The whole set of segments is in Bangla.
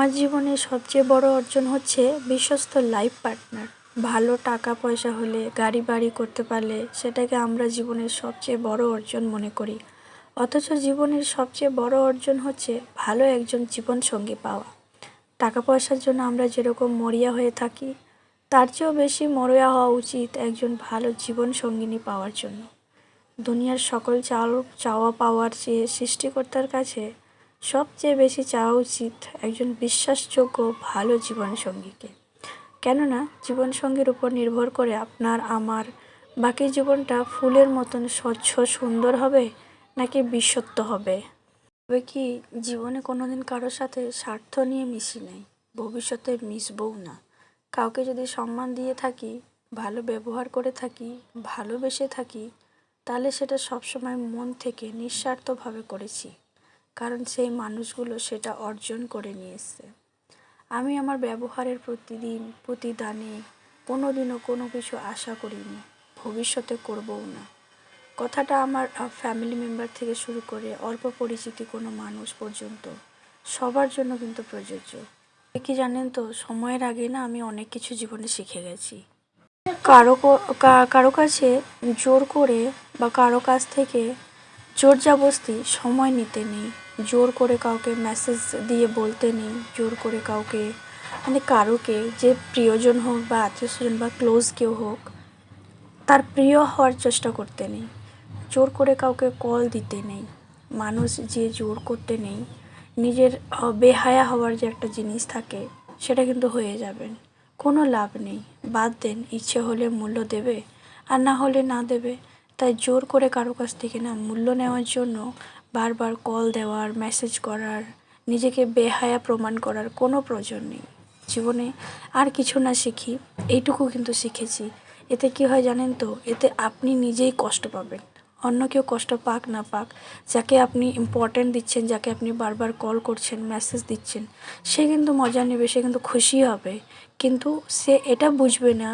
আমার জীবনে সবচেয়ে বড় অর্জন হচ্ছে বিশ্বস্ত লাইফ পার্টনার ভালো টাকা পয়সা হলে গাড়ি বাড়ি করতে পারলে সেটাকে আমরা জীবনের সবচেয়ে বড় অর্জন মনে করি। অথচ জীবনের সবচেয়ে বড় অর্জন হচ্ছে ভালো একজন জীবনসঙ্গী পাওয়া। টাকা পয়সার জন্য আমরা যেরকম মরিয়া হয়ে থাকি, তার চেয়েও বেশি মরিয়া হওয়া উচিত একজন ভালো জীবনসঙ্গিনী পাওয়ার জন্য। দুনিয়ার সকল চাও চাওয়া পাওয়ার চেয়ে সৃষ্টিকর্তার কাছে সবচেয়ে বেশি চাওয়া উচিত একজন বিশ্বাসযোগ্য, ভালো জীবনসঙ্গীকে। কেননা, জীবনসঙ্গীর উপর নির্ভর করে আপনার, আমার বাকি জীবনটা ফুলের মতন স্বচ্ছ, সুন্দর হবে নাকি বিশ্বত্ব হবে? তবে কি জীবনে কোনো দিন কারোর সাথে স্বার্থ নিয়ে মিশি নাই? ভবিষ্যতে মিশবও না। কাউকে যদি সম্মান দিয়ে থাকি, ভালো ব্যবহার করে থাকি, ভালোবেসে থাকি, তাহলে সেটা সবসময় মন থেকে নিঃস্বার্থভাবে করেছি। কারণ সেই মানুষগুলো সেটা অর্জন করে নিয়ে এসছে আমি আমার ব্যবহারের প্রতিদিন, প্রতিদানে কোনো দিনও কোনো কিছু আশা করিনি, ভবিষ্যতে করবও না। কথাটা আমার ফ্যামিলি মেম্বার থেকে শুরু করে অল্প পরিচিতি কোনো মানুষ পর্যন্ত, সবার জন্য কিন্তু প্রযোজ্য। কি জানেন তো, সময়ের আগে না আমি অনেক কিছু জীবনে শিখে গেছি। কারও কারও কাছে জোর করে বা কারও কাছ থেকে জোর জাবস্তি সময় নিতে নেই জোর করে কাউকে মেসেজ দিয়ে বলতে নেই, জোর করে কাউকে মানে কারোকে, যে প্রিয়জন হোক বা আত্মীয় স্বজন বা ক্লোজ কেউ হোক, তার প্রিয় হওয়ার চেষ্টা করতে নেই। জোর করে কাউকে কল দিতে নেই। মানুষ যে জোর করতে নেই, নিজের বেহায়া হওয়ার যে একটা জিনিস থাকে, সেটা কিন্তু হয়ে যাবেন কোনো লাভ নেই। বাদ দেন, ইচ্ছে হলে মূল্য দেবে আর না হলে না দেবে। তাই জোর করে কারও কাছ থেকে না, মূল্য নেওয়ার জন্য বারবার কল দেওয়ার মেসেজ করার, নিজেকে বেহায়া প্রমাণ করার কোনো প্রয়োজন নেই। জীবনে আর কিছু না শিখি, এইটুকু কিন্তু শিখেছি। এতে কি হয় জানেন তো? এতে আপনি নিজেই কষ্ট পাবেন। অন্য কেউ কষ্ট পাক না পাক, যাকে আপনি ইম্পর্ট্যান্ট দিচ্ছেন, যাকে আপনি বারবার কল করছেন মেসেজ দিচ্ছেন, সে কিন্তু মজা নেবে, সে কিন্তু খুশি হবে। কিন্তু সে এটা বুঝবে না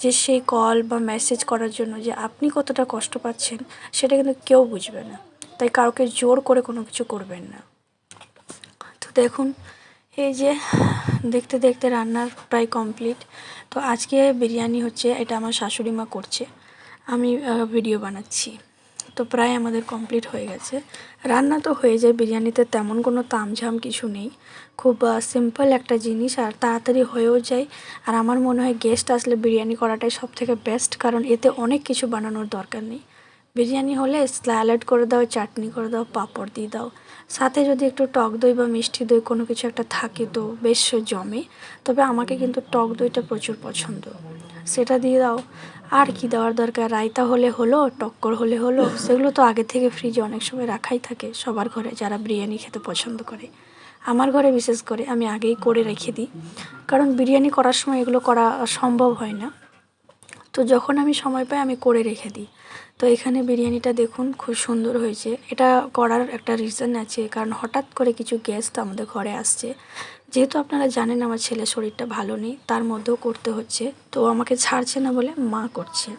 যে সেই কল বা মেসেজ করার জন্য যে আপনি কতটা কষ্ট পাচ্ছেন, সেটা কিন্তু কেউ বুঝবে না। তাই কাউকে জোর করে কোনো কিছু করবেন না। তো দেখুন, এই যে দেখতে দেখতে রান্নার প্রায় কমপ্লিট তো আজকে বিরিয়ানি হচ্ছে, এটা আমার শাশুড়ি মা করছে। আমি ভিডিও বানাচ্ছি। তো প্রায় আমাদের কমপ্লিট হয়ে গেছে। রান্না তো হয়ে যায়, বিরিয়ানিতে তেমন কোনো তামঝাম কিছু নেই। খুব সিম্পল একটা জিনিস, আর তাড়াতাড়ি হয়েও যায়। আর আমার মনে হয় গেস্ট আসলে বিরিয়ানি করাটাই সব থেকে বেস্ট কারণ এতে অনেক কিছু বানানোর দরকার নেই। বিরিয়ানি হলে স্যালাড করে দাও, চাটনি করে দাও, পাঁপড় দিয়ে দাও। সাথে যদি একটু টক দই বা মিষ্টি দই কোনো কিছু একটা থাকে তো বেশ জমে। তবে আমাকে কিন্তু টক দইটা প্রচুর পছন্দ। সেটা দিয়ে দাও। আর কি দেওয়ার দরকার? রায়তা হলে হলো, টক্কর হলে হলো। সেগুলো তো আগে থেকে ফ্রিজে অনেক সময় রাখাই থাকে সবার ঘরে, যারা বিরিয়ানি খেতে পছন্দ করে। আমার ঘরে বিশেষ করে আমি আগেই করে রেখে দিই। কারণ বিরিয়ানি করার সময় এগুলো করা সম্ভব হয় না। তো যখন আমি সময় পাই, আমি করে রেখে দিই। তো এখানে বিরিয়ানিটা দেখুন, খুব সুন্দর হয়েছে। এটা করার একটা রিজন আছে, কারণ হঠাৎ করে কিছু গেস্ট আমাদের ঘরে আসছে। যেহেতু আপনারা জানেন আমার ছেলের শরীরটা ভালো নেই, তার মধ্যেও করতে হচ্ছে। তো আমাকে ছাড়ছে না বলে মা করছে।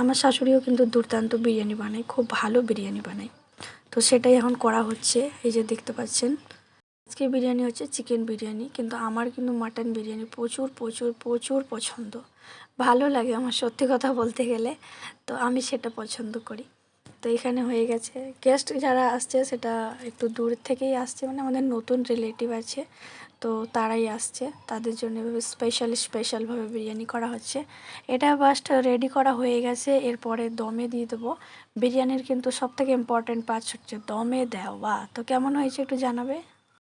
আমার শাশুড়িও কিন্তু দুর্দান্ত বিরিয়ানি বানায়, খুব ভালো বিরিয়ানি বানায়। তো সেটাই এখন করা হচ্ছে, এই যে দেখতে পাচ্ছেন। আজকে বিরিয়ানি হচ্ছে চিকেন বিরিয়ানি, কিন্তু আমার কিন্তু মাটন বিরিয়ানি প্রচুর প্রচুর প্রচুর পছন্দ। ভালো লাগে আমার সত্যি কথা বলতে গেলে। তো আমি সেটা পছন্দ করি। তো এখানে হয়ে গেছে। গেস্ট যারা আসছে সেটা একটু দূর থেকেই আসছে। মানে আমাদের নতুন রিলেটিভ আছে। তো তারাই আসছে। তাদের জন্য এভাবে স্পেশাল স্পেশালভাবে বিরিয়ানি করা হচ্ছে। এটা বাস্ট রেডি করা হয়ে গেছে। এরপরে দমে দিয়ে দেবো। বিরিয়ানির কিন্তু সবথেকে ইম্পর্ট্যান্ট পার্টস হচ্ছে দমে দেওয়া। তো কেমন হয়েছে একটু জানাবে?